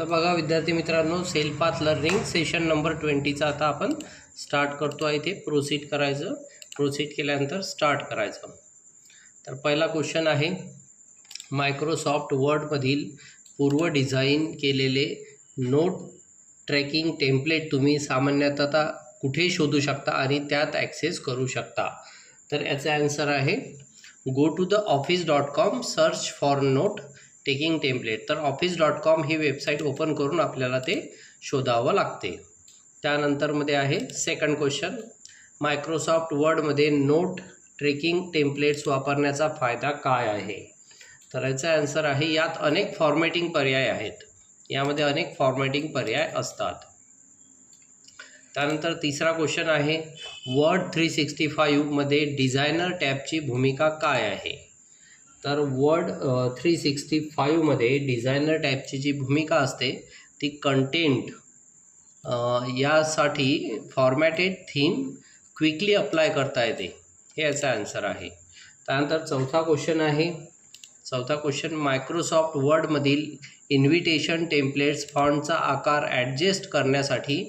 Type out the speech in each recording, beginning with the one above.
तर बघा विद्यार्थी मित्रांनो cell path learning session number ट्वेंटीचा आता आपण स्टार्ट करतो आहे ते. प्रोसीड करायचं. प्रोसीड केल्यानंतर स्टार्ट करायचं. तर पहिला क्वेश्चन आहे मायक्रोसॉफ्ट वर्डमधील पूर्व डिझाईन केलेले नोट ट्रॅकिंग टेम्पलेट तुम्ही सामान्यतः कुठे शोधू शकता आणि त्यात ॲक्सेस करू शकता? तर याचा ॲन्सर आहे go to the office dot com search for note taking template तर ऑफिस डॉट कॉम ही वेबसाईट ओपन करून आपल्याला ते शोधावं लागते. त्यानंतरमध्ये आहे सेकंड क्वेश्चन मायक्रोसॉफ्ट वर्डमध्ये नोट ट्रेकिंग टेम्पलेट्स वापरण्याचा फायदा काय आहे? तर याचा ॲन्सर आहे यात अनेक फॉर्मॅटिंग पर्याय आहेत. यामध्ये अनेक फॉर्मॅटिंग पर्याय असतात. त्यानंतर तिसरा क्वेश्चन आहे वर्ड थ्री सिक्स्टी फाईव्हमध्ये डिझायनर टॅबची भूमिका काय आहे? तर वर्ड थ्री सिक्स्टी फाईव्हमध्ये डिझायनर टाईपची जी भूमिका असते ती कंटेंट यासाठी फॉर्मॅटेड थीम क्विकली अप्लाय करता येते. हे याचा आन्सर आहे. त्यानंतर चौथा क्वेश्चन आहे. चौथा क्वेश्चन मायक्रोसॉफ्ट वर्डमधील इन्व्हिटेशन टेम्पलेट्स फॉन्टचा आकार ॲडजस्ट करण्यासाठी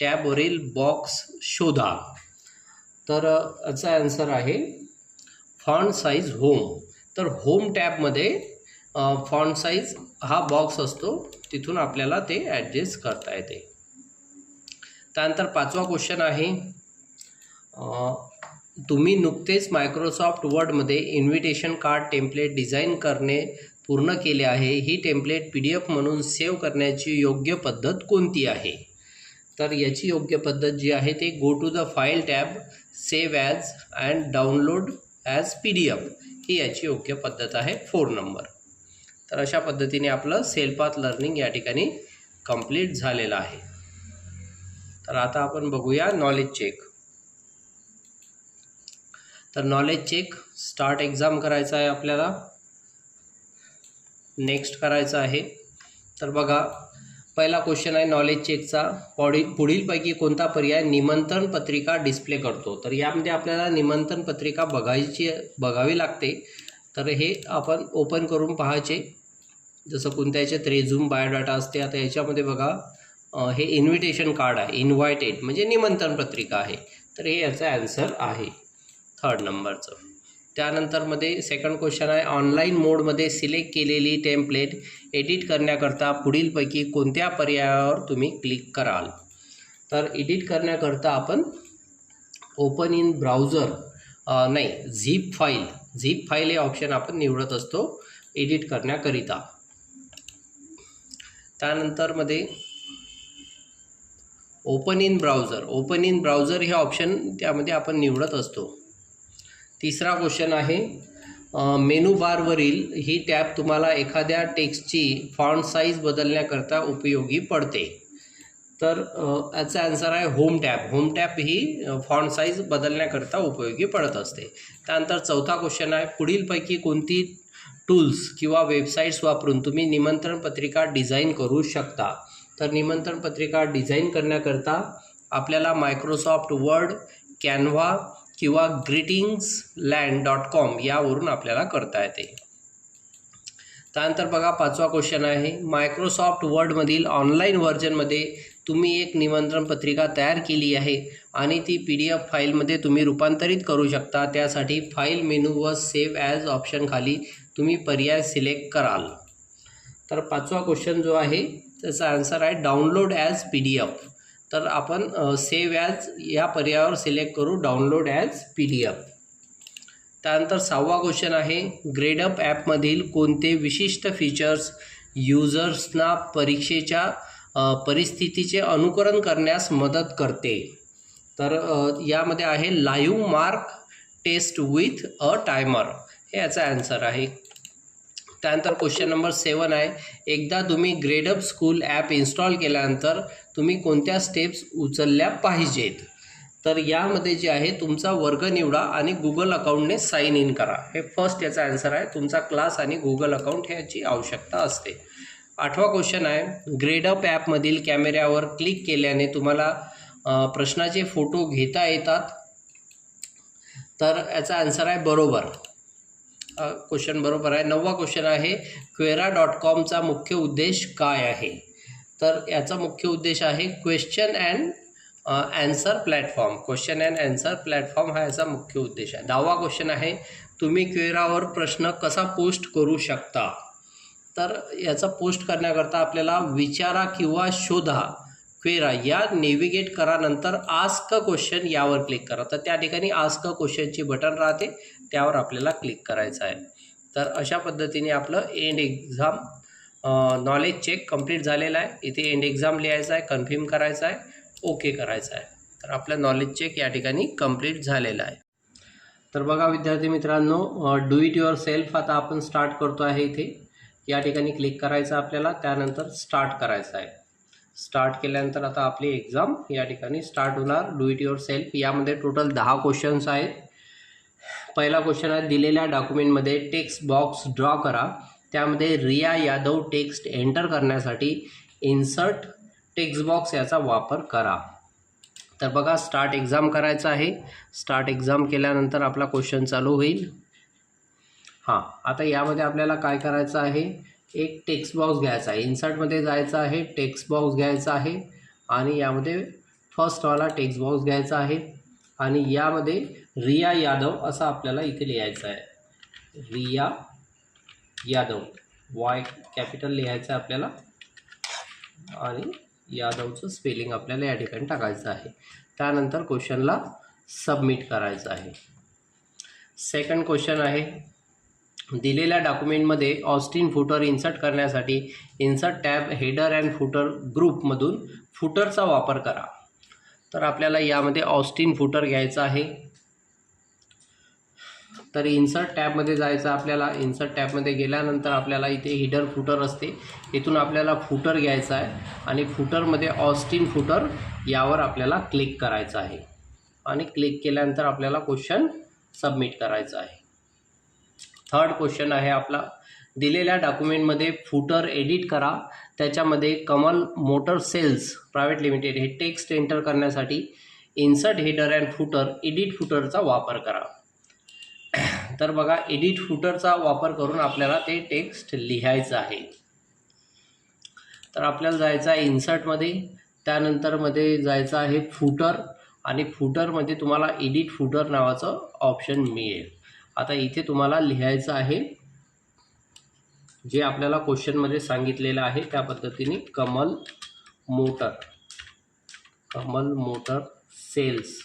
टॅबवरील बॉक्स शोधा. तर याचा ॲन्सर आहे फॉन्ट साईज होम तर होम टॅबमध्ये फॉन्ट साईज हा बॉक्स असतो. तिथून आपल्याला ते ॲडजस्ट करता येते. त्यानंतर पाचवा क्वेश्चन आहे तुम्ही नुकतेच मायक्रोसॉफ्ट वर्डमध्ये इन्व्हिटेशन कार्ड टेम्पलेट डिझाईन करणे पूर्ण केले आहे. ही टेम्पलेट पी डी एफ म्हणून सेव्ह करण्याची योग्य पद्धत कोणती आहे? तर याची योग्य पद्धत जी आहे ते go to the file tab save as and download as P D F ही याची योग्य पद्धत आहे फोर नंबर. तर अशा पद्धतीने आपलं सेल्फात लर्निंग या ठिकाणी कंप्लीट झालेलं आहे. तर आता आपण बघूया नॉलेज चेक तर नॉलेज चेक स्टार्ट एक्झाम करायचा आहे आपल्याला. नेक्स्ट करायचं आहे. तर बघा पहिला क्वेश्चन आहे नॉलेज चेकचा पॉडी पुढीलपैकी कोणता पर्याय निमंत्रण पत्रिका डिस्प्ले करतो? तर यामध्ये आपल्याला निमंत्रण पत्रिका बघायची बघावी लागते. तर हे आपण ओपन करून पाहायचे. जसं कोणत्या याच्यात रेझूम बायोडाटा असते आता याच्यामध्ये बघा हे इन्व्हिटेशन कार्ड आहे इन्व्हायटेड म्हणजे निमंत्रण पत्रिका आहे. तर हे याचं ॲन्सर आहे. थर्ड नंबरचं त्यानंतरमध्ये सेकंड क्वेश्चन आहे ऑनलाईन मोडमध्ये सिलेक्ट केलेली टेम्पलेट एडिट करण्याकरता पुढीलपैकी कोणत्या पर्यायावर तुम्ही क्लिक कराल? तर एडिट करण्याकरता आपण ओपन इन ब्राउझर नाही झीप फाईल झीप फाईल हे ऑप्शन आपण निवडत असतो एडिट करण्याकरिता. त्यानंतरमध्ये open in browser open in browser हे ऑप्शन त्यामध्ये आपण निवडत असतो. तिसरा क्वेश्चन आहे मेनू बारवरील ही टॅब तुम्हाला एखाद्या टेक्स्टची फॉन्ट साईज बदलण्याकरता उपयोगी पडते. तर याचा आन्सर आहे होम टॅप होम टॅप ही फॉन्ट साईज बदलण्याकरता उपयोगी पडत असते. त्यानंतर चौथा क्वेश्चन आहे पुढीलपैकी कोणती टूल्स किंवा वेबसाईट्स वापरून तुम्ही निमंत्रण पत्रिका डिझाईन करू शकता? तर निमंत्रण पत्रिका डिझाईन करण्याकरता आपल्याला मायक्रोसॉफ्ट वर्ड कॅनव्हा किंवा ग्रीटिंग्स लँड डॉट कॉम यावरून आपल्याला करता येते. त्यानंतर बघा पाचवा क्वेश्चन आहे. मायक्रोसॉफ्ट वर्डमधील ऑनलाईन व्हर्जनमध्ये तुम्ही एक निमंत्रण पत्रिका तयार केली आहे आणि ती पी डी एफ फाईलमध्ये तुम्ही रूपांतरित करू शकता. त्यासाठी फाईल मेनू व सेव्ह ॲज ऑप्शन खाली तुम्ही पर्याय सिलेक्ट कराल. तर पाचवा क्वेश्चन जो आहे त्याचा आन्सर आहे download as P D F तर आपण सेव्ह ॲज या पर्यायावर सिलेक्ट करू download as P D F त्यानंतर सहावा क्वेश्चन आहे ग्रेडअप ॲपमधील कोणते विशिष्ट फीचर्स युजर्सना परीक्षेच्या परिस्थितीचे अनुकरण करण्यास मदत करते. तर यामध्ये आहे live mark test with a timer हे याचा ॲन्सर आहे. त्यानंतर क्वेश्चन नंबर सेवन आहे. एकदा तुम्ही ग्रेडअप स्कूल ॲप इन्स्टॉल केल्यानंतर तुम्ही कोणत्या स्टेप्स उचलल्या पाहिजेत? तर यामध्ये जे आहे तुमचा वर्ग निवडा आणि गुगल अकाउंटने साईन इन करा. हे फर्स्ट याचा आन्सर आहे. तुमचा क्लास आणि गुगल अकाउंट ह्याची आवश्यकता असते. आठवा क्वेश्चन आहे. ग्रेडअप ॲपमधील कॅमेऱ्यावर क्लिक केल्याने तुम्हाला प्रश्नाचे फोटो घेता येतात. तर याचा आन्सर आहे बरोबर. क्वेश्चन बरोबर आहे. नववा क्वेश्चन आहे क्वेरा डॉट कॉमचा मुख्य उद्देश काय आहे? तर याचा मुख्य उद्देश आहे question and answer platform question and answer platform हा याचा मुख्य उद्देश आहे. दहावा क्वेश्चन आहे तुम्ही क्वेरावर प्रश्न कसा पोस्ट करू शकता? तर याचा पोस्ट करण्याकरता आपल्याला विचारा किंवा शोधा. क्वेरा या नेव्हिगेट करानंतर आस्क क्वेश्चन यावर क्लिक करा. तर त्या ठिकाणी आस्क क्वेश्चनची बटन राहते त्यावर आपल्याला क्लिक करायचं आहे. तर अशा पद्धतीने आपलं end exam knowledge check complete झालेलं आहे. इथे एंड एक्झाम लिहायचं आहे कन्फर्म करायचं आहे ओके करायचं आहे. तर आपलं नॉलेज चेक या ठिकाणी कंप्लीट झालेलं आहे. तर बघा विद्यार्थी मित्रांनो डू इट युअर सेल्फ आता आपण स्टार्ट करतो आहे इथे. या ठिकाणी क्लिक करायचं आपल्याला त्यानंतर स्टार्ट करायचं आहे. स्टार्ट केल्यानंतर आता आपली एक्झाम या ठिकाणी स्टार्ट होणार. डू इट युअर सेल्फ यामध्ये टोटल दहा क्वेश्चन्स आहेत. पहिला क्वेश्चन आहे दिलेल्या डॉक्युमेंटमध्ये टेक्स्ट बॉक्स ड्रॉ करा. त्यामध्ये रिया यादव टेक्स्ट एंटर करण्यासाठी इन्सर्ट टेक्स्ट बॉक्स याचा वापर करा. तर बघा स्टार्ट एक्झाम करायचं आहे. स्टार्ट एक्झाम केल्यानंतर आपला क्वेश्चन चालू होईल. हां आता यामध्ये आपल्याला काय करायचं आहे? एक टेक्स्ट बॉक्स घ्यायचा आहे. इन्सर्टमध्ये जायचं आहे टेक्स्ट बॉक्स घ्यायचा आहे. आणि यामध्ये फर्स्टवाला टेक्स्ट बॉक्स घ्यायचा आहे. आणि यामध्ये रिया यादव असं आपल्याला इथे लिहायचं आहे. रिया यादव. वाय कॅपिटल लिहायचं आहे आपल्याला. आणि यादवचं स्पेलिंग आपल्याला या ठिकाणी टाकायचं आहे. त्यानंतर क्वेश्चनला सबमिट करायचं आहे. सेकंड क्वेश्चन आहे. दिलेल्या डॉक्युमेंटमध्ये ऑस्टिन फुटर इन्सर्ट करण्यासाठी insert tab header and footer ग्रुपमधून फुटरचा वापर करा. तर आपल्याला यामध्ये ऑस्टिन फुटर घ्यायचं आहे. तर इन्सर्ट टॅबमध्ये जायचं आपल्याला इन्सर्ट टॅबमध्ये गेल्यानंतर आपल्याला इथे हिडर फुटर असते. इथून आपल्याला फुटर घ्यायचा आहे आणि फुटरमध्ये ऑस्टिन फुटर यावर आपल्याला क्लिक करायचं आहे. आणि क्लिक केल्यानंतर आपल्याला क्वेश्चन सबमिट करायचं आहे. थर्ड क्वेश्चन आहे आपला. दिलेल्या डॉक्युमेंटमध्ये फुटर एडिट करा. त्याच्यामध्ये Kamal motor sales private limited हे टेक्स्ट एंटर करण्यासाठी insert header and footer edit फुटरचा वापर करा. तर बघा एडिट फुटरचा वापर करून आपल्याला ते टेक्स्ट लिहायचं आहे. तर आपल्याला जायचं आहे इन्सर्टमध्ये त्यानंतरमध्ये जायचं आहे फुटर आणि फुटरमध्ये तुम्हाला एडिट फुटर नावाचं ऑप्शन मिळेल. आता इथे तुम्हाला लिहायचं आहे जे आपल्याला क्वेश्चनमध्ये सांगितलेलं आहे त्या पद्धतीने Kamal motor. Kamal motor sales.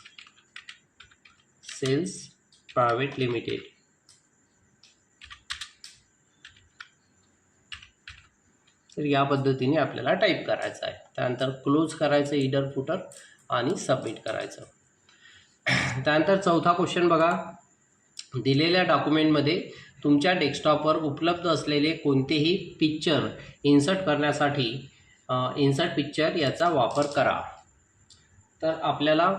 Sales private limited. तर या पद्धतीने आपल्याला टाईप करायचं आहे. त्यानंतर क्लोज करायचं इडर फुटर आणि सबमिट करायचं. त्यानंतर चौथा क्वेश्चन बघा. दिलेल्या डॉक्युमेंटमध्ये तुमच्या डेस्कटॉपवर उपलब्ध असलेले कोणतेही पिक्चर इन्सर्ट करण्यासाठी इन्सर्ट पिक्चर याचा वापर करा. तर आपल्याला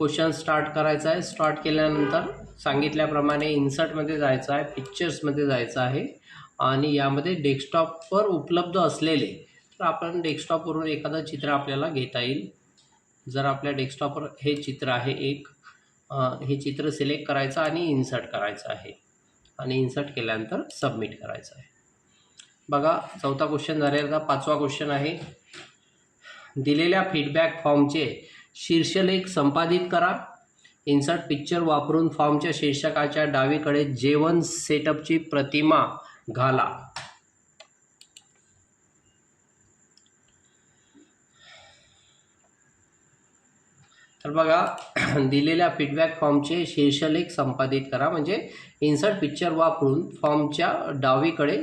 क्वेश्चन स्टार्ट करायचा आहे. स्टार्ट केल्यानंतर सांगितल्याप्रमाणे इन्सर्टमध्ये जायचं आहे पिक्चर्समध्ये जायचं आहे आणि यामध्ये डेस्कटॉपवर उपलब्ध असलेले तर आपण डेस्कटॉपवरून एखादं चित्र आपल्याला घेता येईल. जर आपल्या डेस्कटॉपवर हे चित्र आहे एक हे चित्र सिलेक्ट करायचं आणि इन्सर्ट करायचं आहे. आणि इन्सर्ट केल्यानंतर सबमिट करायचं आहे. बघा चौथा क्वेश्चन झालेला का पाचवा क्वेश्चन आहे. दिलेल्या फीडबॅक फॉर्मचे शीर्षलेख संपादित करा. इन्सर्ट पिक्चर वापरून फॉर्मच्या शीर्षकाच्या डावीकडे जेवण सेटअपची प्रतिमा घाला. तर बघा दिलेल्या फीडबॅक फॉर्मचे शीर्षलेख संपादित करा. म्हणजे इन्सर्ट पिक्चर वापरून फॉर्मच्या डावीकडे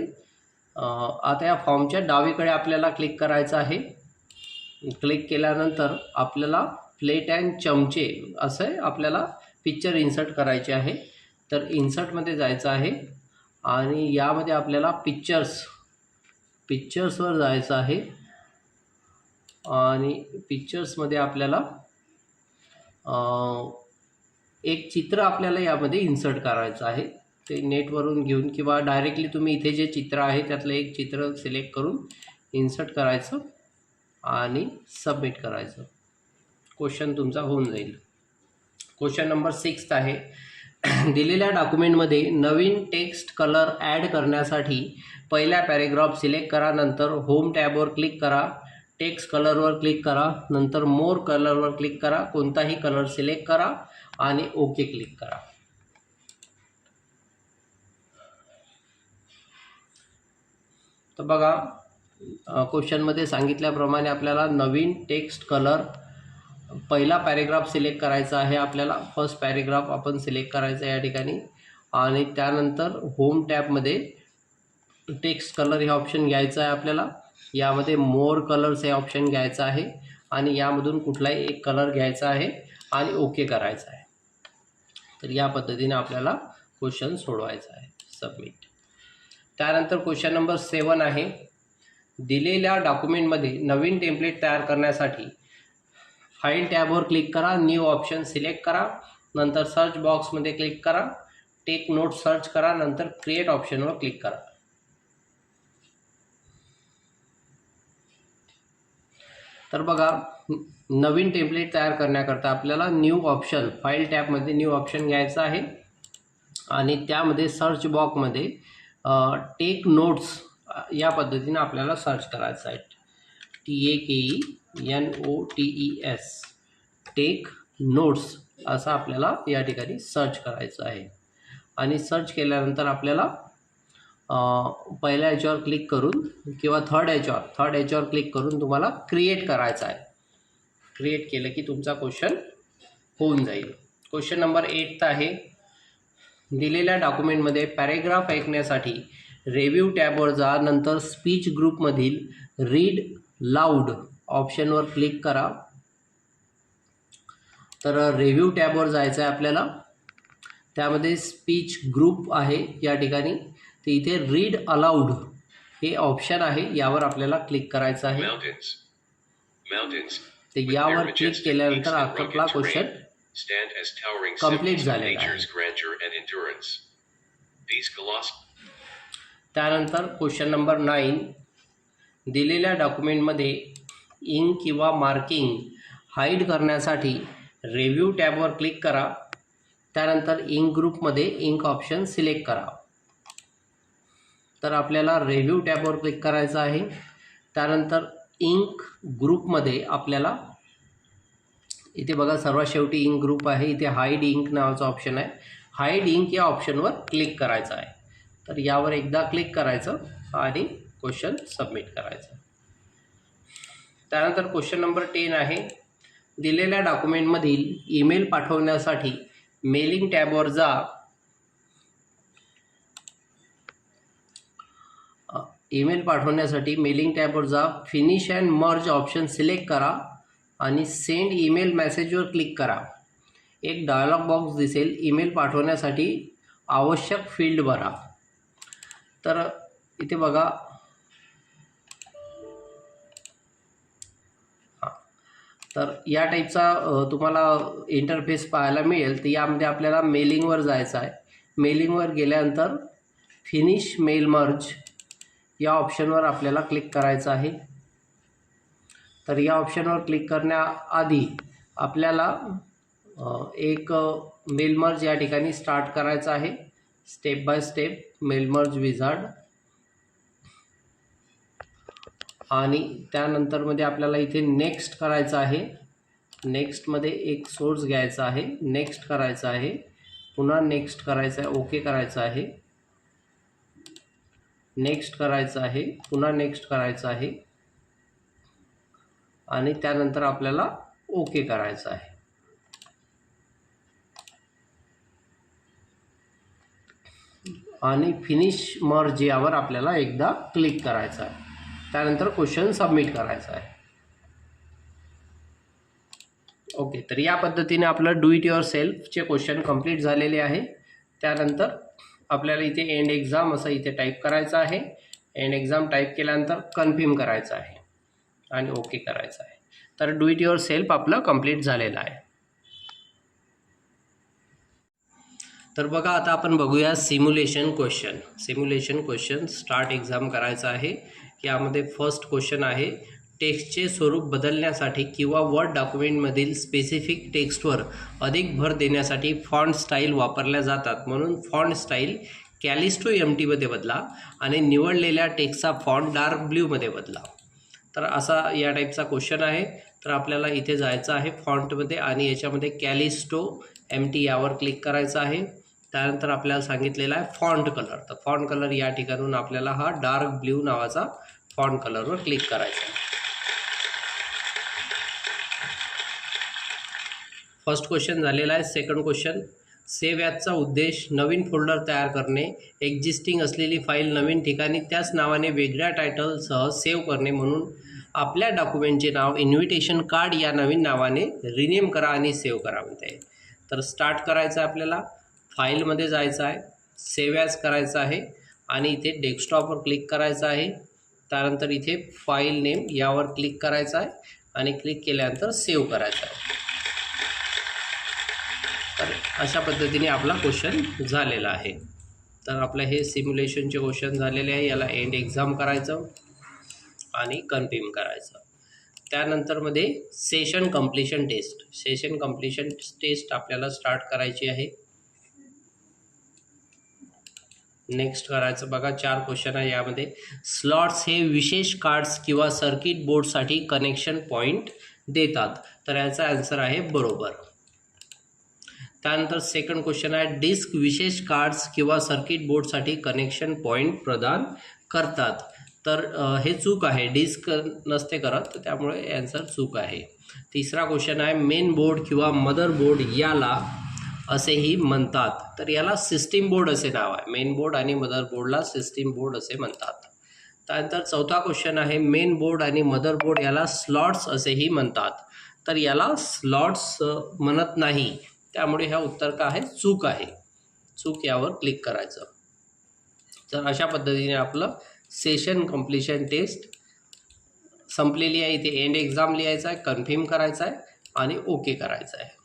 आता या फॉर्मच्या डावीकडे आपल्याला क्लिक करायचं आहे. क्लिक केल्यानंतर आपल्याला प्लेट अँड चमचे असे आपल्याला पिक्चर इन्सर्ट करायचे आहे. तर इन्सर्टमध्ये जायचं आहे आणि यामध्ये आपल्याला पिक्चर्स पिक्चर्सवर जायचं आहे. आणि पिक्चर्समध्ये आपल्याला एक चित्र आपल्याला यामध्ये इन्सर्ट करायचं आहे. ते नेटवरून घेऊन किंवा डायरेक्टली तुम्ही इथे जे चित्र आहे त्यातलं एक चित्र सिलेक्ट करून इन्सर्ट करायचं आणि सबमिट करायचं. क्वेश्चन तुमचा होऊन जाईल. क्वेश्चन नंबर सिक्स्थ आहे. दिलेल्या डॉक्युमेंटमध्ये नवीन टेक्स्ट कलर ॲड करण्यासाठी पहिल्या पॅरेग्राफ सिलेक्ट करा नंतर होम टॅबवर क्लिक करा. टेक्स्ट कलरवर क्लिक करा नंतर मोर कलरवर क्लिक करा कोणताही कलर सिलेक्ट करा आणि ओके क्लिक करा. तर बघा क्वेश्चनमध्ये सांगितल्याप्रमाणे आपल्याला नवीन टेक्स्ट कलर पहिला पॅरेग्राफ सिलेक्ट करायचा आहे आपल्याला फर्स्ट पॅरेग्राफ आपण सिलेक्ट करायचा आहे या ठिकाणी. आणि त्यानंतर होम टॅबमध्ये टेक्स्ट कलर हे ऑप्शन घ्यायचं आहे आपल्याला. यामध्ये मोर कलर्स हे ऑप्शन घ्यायचं आहे आणि यामधून कुठलाही एक कलर घ्यायचा आहे आणि ओके करायचा आहे. तर या पद्धतीने आपल्याला क्वेश्चन सोडवायचा आहे. सबमिट त्यानंतर क्वेश्चन नंबर सेवन आहे. दिलेल्या डॉक्युमेंटमध्ये नवीन टेम्पलेट तयार करण्यासाठी फाईल टॅबवर क्लिक करा न्यू ऑप्शन सिलेक्ट करा नंतर सर्च बॉक्समध्ये क्लिक करा टेक नोट सर्च करा नंतर क्रिएट ऑप्शनवर क्लिक करा. तर बघा नवीन टेम्पलेट तयार करण्याकरता आपल्याला न्यू ऑप्शन फाईल टॅबमध्ये न्यू ऑप्शन घ्यायचं आहे. आणि त्यामध्ये सर्च बॉक्समध्ये टेक नोट्स या पद्धतीने आपल्याला सर्च करायचं आहे. T A K E N O T E S take notes असं आपल्याला या ठिकाणी सर्च करायचं आहे. आणि सर्च केल्यानंतर आपल्याला पहिल्या याच्यावर क्लिक करून किंवा थर्ड याच्यावर थर्ड याच्यावर क्लिक करून तुम्हाला क्रिएट करायचं आहे. क्रिएट केलं की तुमचा क्वेश्चन होऊन जाईल. क्वेश्चन नंबर एट आहे. दिलेल्या डॉक्युमेंटमध्ये पॅरेग्राफ ऐकण्यासाठी रेव्ह्यू टॅबवर जा नंतर स्पीच ग्रुपमधील रीड लाऊड ऑप्शनवर क्लिक करा. तर रेव्ह्यू टॅबवर जायचं आहे आपल्याला. त्यामध्ये स्पीच ग्रुप आहे या ठिकाणी. तर इथे रीड अलाउड हे ऑप्शन आहे यावर आपल्याला क्लिक करायचं आहे. With यावर क्लिक केल्यानंतर आपला क्वेश्चन of झालेला त्यानंतर क्वेश्चन नंबर नाईन दिलेल्या डॉक्युमेंटमध्ये इंक किंवा मार्किंग हाईड करण्यासाठी रिव्ह्यू टॅबवर क्लिक करा. त्यानंतर इंक ग्रुपमध्ये इंक ऑप्शन सिलेक्ट करा. तर आपल्याला रेव्ह्यू टॅबवर क्लिक करायचं आहे. त्यानंतर इंक ग्रुपमध्ये आपल्याला इथे बघा सर्वात शेवटी इंक ग्रुप आहे. इथे हाईड इंक नावाचं ऑप्शन आहे. हाईड इंक या ऑप्शनवर क्लिक करायचं आहे. तर यावर एकदा क्लिक करायचं आणि क्वेश्चन सबमिट करायचं. त्यानंतर क्वेश्चन नंबर टेन आहे. दिलेल्या डॉक्युमेंटमधील ईमेल पाठवण्यासाठी मेलिंग टॅबवर जा. ईमेल पाठवण्यासाठी मेलिंग टॅबवर जा. Finish and merge option select करा आणि सेंड ईमेल मेसेजवर क्लिक करा. एक डायलॉग बॉक्स दिसेल. ईमेल पाठवण्यासाठी आवश्यक फील्ड भरा. तर इथे बघा. तर या टाईपचा तुम्हाला इंटरफेस पाहायला मिळेल. तर यामध्ये आपल्याला मेलिंगवर जायचं आहे. मेलिंगवर गेल्यानंतर फिनिश मेल मर्ज. या ऑप्शनवर आपल्याला क्लिक करायचं आहे. तर या ऑप्शनवर क्लिक करण्याआधी आपल्याला एक मेलमर्ज या ठिकाणी स्टार्ट करायचं आहे. Step by step mail merge wizard. आणि त्यानंतरमध्ये आपल्याला इथे नेक्स्ट करायचं आहे. नेक्स्टमध्ये एक सोर्स घ्यायचा आहे. नेक्स्ट करायचं आहे. पुन्हा नेक्स्ट करायचं आहे. ओके करायचं आहे. नेक्स्ट करायचं आहे पुन्हा नेक्स्ट करायचं आहे. आणि त्यानंतर आपल्याला ओके करायचं आहे. आणि फिनिश मर्ज यावर आपल्याला एकदा क्लिक करायचं आहे. त्यानंतर क्वेश्चन सबमिट करायचा आहे. ओके तर या पद्धतीने आपलं डू इट युअर सेल्फचे क्वेश्चन कंप्लीट झालेले आहे. त्यानंतर आपल्याला इथे एंड एक्झाम असं इथे टाईप करायचं आहे. एंड एक्झाम टाईप केल्यानंतर कन्फर्म करायचं आहे. आणि ओके करायचं आहे. तर डू इट युअर सेल्फ आपलं कंप्लीट झालेलं आहे. तर बघा आता आपण बघूया simulation question simulation question start exam करायचं आहे. यामध्ये फर्स्ट क्वेश्चन आहे टेक्स्टचे स्वरूप बदलण्यासाठी किंवा वर्ड डॉक्युमेंटमधील स्पेसिफिक टेक्स्टवर अधिक भर देण्यासाठी फॉन्ट स्टाईल वापरल्या जातात. म्हणून फॉन्ट स्टाईल कॅलिस्टो एम टीमध्ये बदला आणि निवडलेल्या टेक्स्टचा फॉन्ट डार्क ब्ल्यूमध्ये बदला. तर असा या टाईपचा क्वेश्चन आहे. तर आपल्याला इथे जायचं आहे फॉन्टमध्ये आणि याच्यामध्ये कॅलिस्टो एम टी यावर क्लिक करायचं आहे. त्यानंतर आपल्याला सांगितलेला आहे फॉन्ट कलर तर फॉन्ट कलर या ठिकाणून आपल्याला हा डार्क ब्ल्यू नावाचा फॉन्ट कलरवर क्लिक करायचा आहे. फर्स्ट क्वेश्चन झालेला आहे. सेकंड क्वेश्चन सेव्ह ॲपचा उद्देश नवीन फोल्डर तयार करणे एक्झिस्टिंग असलेली फाईल नवीन ठिकाणी त्याच नावाने वेगळ्या टायटलसह सेव्ह करणे म्हणून आपल्या डॉक्युमेंटचे नाव इन्व्हिटेशन कार्ड या नवीन नावाने रिनेम करा आणि सेव्ह करा म्हणते. तर स्टार्ट करायचं आहे आपल्याला. फाईलमध्ये जायचं आहे. सेव्ह ॲज करायचं आहे. आणि इथे डेस्कटॉपवर क्लिक करायचं आहे. त्यानंतर इथे फाईल नेम यावर क्लिक करायचं आहे. आणि क्लिक केल्यानंतर सेव्ह करायचं आहे. अशा पद्धतीने आपला क्वेश्चन झालेला आहे. तर आपलं हे सिम्युलेशनचे क्वेश्चन झालेले आहे. याला एंड एक्झाम करायचं आणि कन्फर्म करायचं. त्यानंतरमध्ये session completion test session completion test आपल्याला स्टार्ट करायची आहे. नेक्स्ट करायचं बघा चार क्वेश्चन आहे यामध्ये. स्लॉट्स हे विशेष कार्ड्स किंवा सर्किट बोर्डसाठी कनेक्शन पॉईंट देतात. तर याचा आन्सर आहे बरोबर. त्यानंतर सेकंड क्वेश्चन आहे डिस्क विशेष कार्ड्स किंवा सर्किट बोर्डसाठी कनेक्शन पॉईंट प्रदान करतात. तर हे चूक आहे. डिस्क नसते करत तर त्यामुळे ॲन्सर चूक आहे. तिसरा क्वेश्चन आहे मेन बोर्ड किंवा मदर बोर्ड याला असेही म्हणतात. तर याला सिस्टीम बोर्ड असे नाव आहे. मेन बोर्ड आणि मदर बोर्डला सिस्टीम बोर्ड असे म्हणतात. त्यानंतर चौथा क्वेश्चन आहे मेन बोर्ड आणि मदर बोर्ड याला स्लॉट्स असेही म्हणतात. तर याला स्लॉट्स म्हणत नाही. त्यामुळे ह्या उत्तर का आहे चूक आहे. चूक यावर क्लिक करायचं. तर अशा पद्धतीने आपलं सेशन कम्प्लिशन टेस्ट संपलेली आहे. इथे एंड एक्झाम लिहायचा आहे कन्फर्म करायचा आहे आणि ओके करायचं आहे.